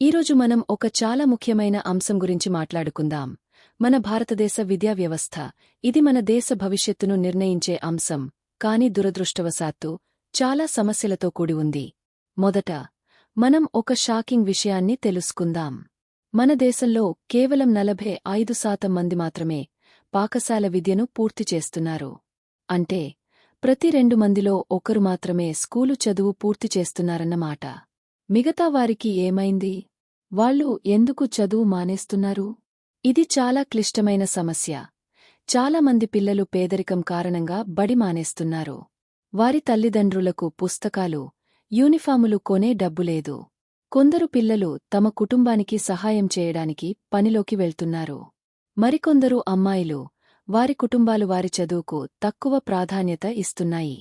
ఈరోజు మనం ఒక చాలా ముఖ్యమైన అంశం గురించి మాట్లాడుకుందాం. మన భారతదేశ విద్యా వ్యవస్థ ఇది మన దేశ భవిష్యత్తును నిర్ణయించే అంశం కాని దురదృష్టవశాత్తు చాలా సమస్యలతో కూడి ఉంది. మొదట మనం ఒక షాకింగ్ విషయాన్ని తెలుసుకుందాం. మన దేశంలో కేవలం నలభై ఐదు శాతం మంది మాత్రమే పాకశాల విద్యను పూర్తి చేస్తున్నారు. అంటే ప్రతి రెండు మందిలో ఒకరు మాత్రమే స్కూలు చదువు పూర్తి చేస్తున్నారన్నమాట. మిగతా వారికి ఏమైంది? వాళ్ళు ఎందుకు చదువు మానేస్తున్నారు? ఇది చాలా క్లిష్టమైన సమస్య. చాలామంది పిల్లలు పేదరికం కారణంగా బడి మానేస్తున్నారు. వారి తల్లిదండ్రులకు పుస్తకాలు యూనిఫాములు కొనే డబ్బులేదు కొందరు పిల్లలు తమ కుటుంబానికి సహాయం చేయడానికి పనిలోకి వెళ్తున్నారు. మరికొందరు అమ్మాయిలు వారి కుటుంబాలు వారి చదువుకు తక్కువ ప్రాధాన్యత ఇస్తున్నాయి.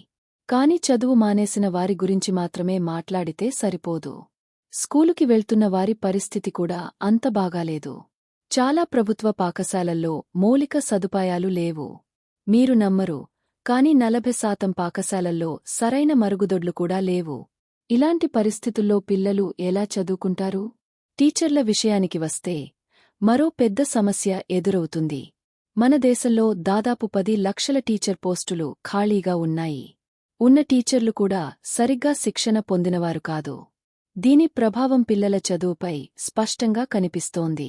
కాని చదువు మానేసిన వారి గురించి మాత్రమే మాట్లాడితే సరిపోదు. స్కూలుకి వెళ్తున్న వారి పరిస్థితి కూడా అంత బాగాలేదు. చాలా ప్రభుత్వ పాకశాలల్లో మౌలిక సదుపాయాలు లేవు. మీరు నమ్మరు కాని నలభై శాతం పాకశాలల్లో సరైన మరుగుదొడ్లు కూడా లేవు. ఇలాంటి పరిస్థితుల్లో పిల్లలు ఎలా చదువుకుంటారు? టీచర్ల విషయానికి వస్తే మరో పెద్ద సమస్య ఎదురవుతుంది. మన దేశంలో దాదాపు పది లక్షల టీచర్ పోస్టులు ఖాళీగా ఉన్నాయి. ఉన్న టీచర్లు కూడా సరిగ్గా శిక్షణ పొందినవారు కాదు. దీని ప్రభావం పిల్లల చదువుపై స్పష్టంగా కనిపిస్తోంది.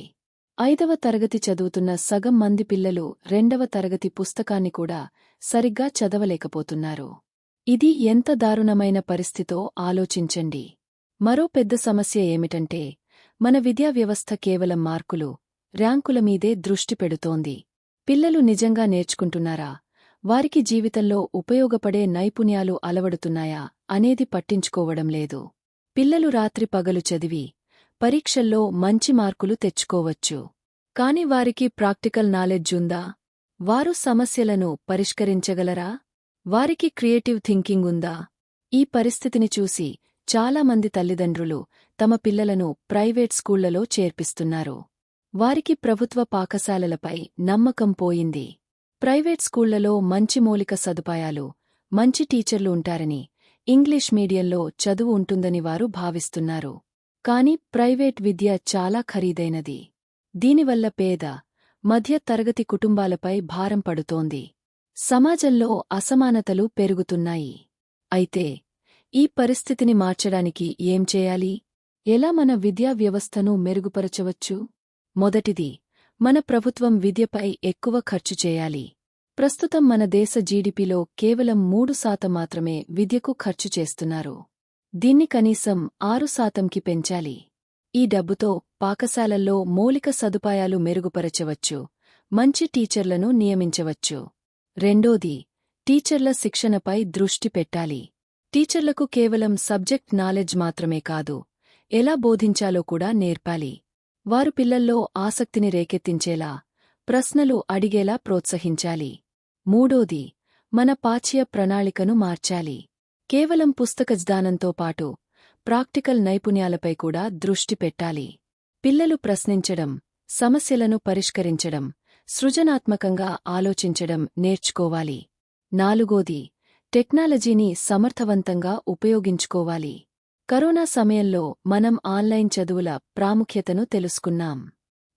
ఐదవ తరగతి చదువుతున్న సగం మంది పిల్లలు రెండవ తరగతి పుస్తకాన్ని కూడా సరిగ్గా చదవలేకపోతున్నారు. ఇది ఎంత దారుణమైన పరిస్థితో ఆలోచించండి. మరో పెద్ద సమస్య ఏమిటంటే మన విద్యా వ్యవస్థ కేవలం మార్కులు ర్యాంకుల మీదే దృష్టి పెడుతోంది. పిల్లలు నిజంగా నేర్చుకుంటున్నారా? వారికి జీవితంలో ఉపయోగపడే నైపుణ్యాలు అలవడుతున్నాయా అనేది పట్టించుకోవడం లేదు. పిల్లలు రాత్రి పగలు చదివి పరీక్షల్లో మంచి మార్కులు తెచ్చుకోవచ్చు. కాని వారికి ప్రాక్టికల్ నాలెడ్జ్ ఉందా? వారు సమస్యలను పరిష్కరించగలరా? వారికి క్రియేటివ్ థింకింగ్ ఉందా? ఈ పరిస్థితిని చూసి చాలామంది తల్లిదండ్రులు తమ పిల్లలను ప్రైవేట్ స్కూళ్ళలో చేర్పిస్తున్నారు. వారికి ప్రభుత్వ పాకశాలలపై నమ్మకం పోయింది. ప్రైవేట్ స్కూళ్ళలో మంచి మౌలిక సదుపాయాలు మంచి టీచర్లు ఉంటారని ఇంగ్లీష్ మీడియంలో చదువు ఉంటుందని వారు భావిస్తున్నారు. కాని ప్రైవేట్ విద్య చాలా ఖరీదైనది. దీనివల్ల పేద మధ్య తరగతి కుటుంబాలపై భారం పడుతోంది. సమాజంలో అసమానతలు పెరుగుతున్నాయి. అయితే ఈ పరిస్థితిని మార్చడానికి ఏం చేయాలి? ఎలా మన విద్యా వ్యవస్థను మెరుగుపరచవచ్చు? మొదటిది మన ప్రభుత్వం విద్యపై ఎక్కువ ఖర్చు చేయాలి. ప్రస్తుతం మన దేశ జీడిపిలో కేవలం మూడు శాతం మాత్రమే విద్యకు ఖర్చు చేస్తున్నారు. దీన్ని కనీసం ఆరు శాతంకి పెంచాలి. ఈ డబ్బుతో పాకశాలల్లో మౌలిక సదుపాయాలు మెరుగుపరచవచ్చు. మంచి టీచర్లను నియమించవచ్చు. రెండోది టీచర్ల శిక్షణపై దృష్టి పెట్టాలి. టీచర్లకు కేవలం సబ్జెక్ట్ నాలెడ్జ్ మాత్రమే కాదు ఎలా బోధించాలో కూడా నేర్పాలి. వారు పిల్లల్లో ఆసక్తిని రేకెత్తించేలా ప్రశ్నలు అడిగేలా ప్రోత్సహించాలి. మూడోది మన పాచ్య ప్రణాళికను మార్చాలి. కేవలం పుస్తకజ్ఞానంతో పాటు ప్రాక్టికల్ నైపుణ్యాలపై కూడా దృష్టి పెట్టాలి. పిల్లలు ప్రశ్నించడం సమస్యలను పరిష్కరించడం సృజనాత్మకంగా ఆలోచించడం నేర్చుకోవాలి. నాలుగోది టెక్నాలజీని సమర్థవంతంగా ఉపయోగించుకోవాలి. కరోనా సమయంలో మనం ఆన్లైన్ చదువుల ప్రాముఖ్యతను తెలుసుకున్నాం.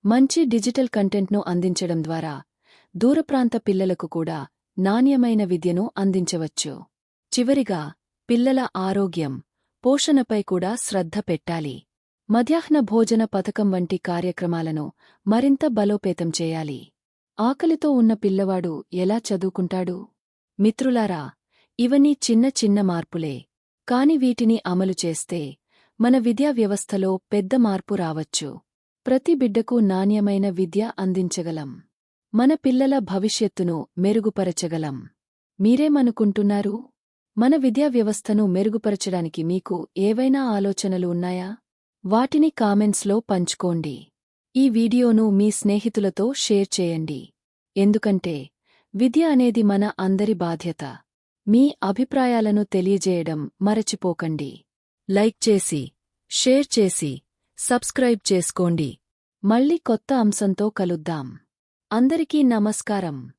మంచి డిజిటల్ కంటెంట్ను అందించడం ద్వారా దూరప్రాంత పిల్లలకు కూడా నాణ్యమైన విద్యను అందించవచ్చు. చివరిగా పిల్లల ఆరోగ్యం పోషణపై కూడా శ్రద్ధ పెట్టాలి. మధ్యాహ్న భోజన పథకం వంటి కార్యక్రమాలను మరింత బలోపేతం చేయాలి. ఆకలితో ఉన్న పిల్లవాడు ఎలా చదువుకుంటాడు? మిత్రులారా ఇవన్నీ చిన్న చిన్న మార్పులే. కాని వీటిని అమలు చేస్తే మన విద్యా వ్యవస్థలో పెద్ద మార్పు రావచ్చు. ప్రతి బిడ్డకు నాణ్యమైన విద్య అందించగలం. మన పిల్లల భవిష్యత్తును మెరుగుపరచగలం. మీరేమనుకుంటున్నారు? మన విద్యా వ్యవస్థను మెరుగుపరచడానికి మీకు ఏవైనా ఆలోచనలు ఉన్నాయా? వాటిని కామెంట్స్లో పంచుకోండి. ఈ వీడియోను మీ స్నేహితులతో షేర్ చేయండి. ఎందుకంటే విద్య అనేది మన అందరి బాధ్యత. మీ అభిప్రాయాలను తెలియజేయడం మరచిపోకండి. లైక్ చేసి షేర్ చేసి సబ్స్క్రైబ్ చేసుకోండి. మళ్ళీ కొత్త అంశంతో కలుద్దాం. అందరికీ నమస్కారం.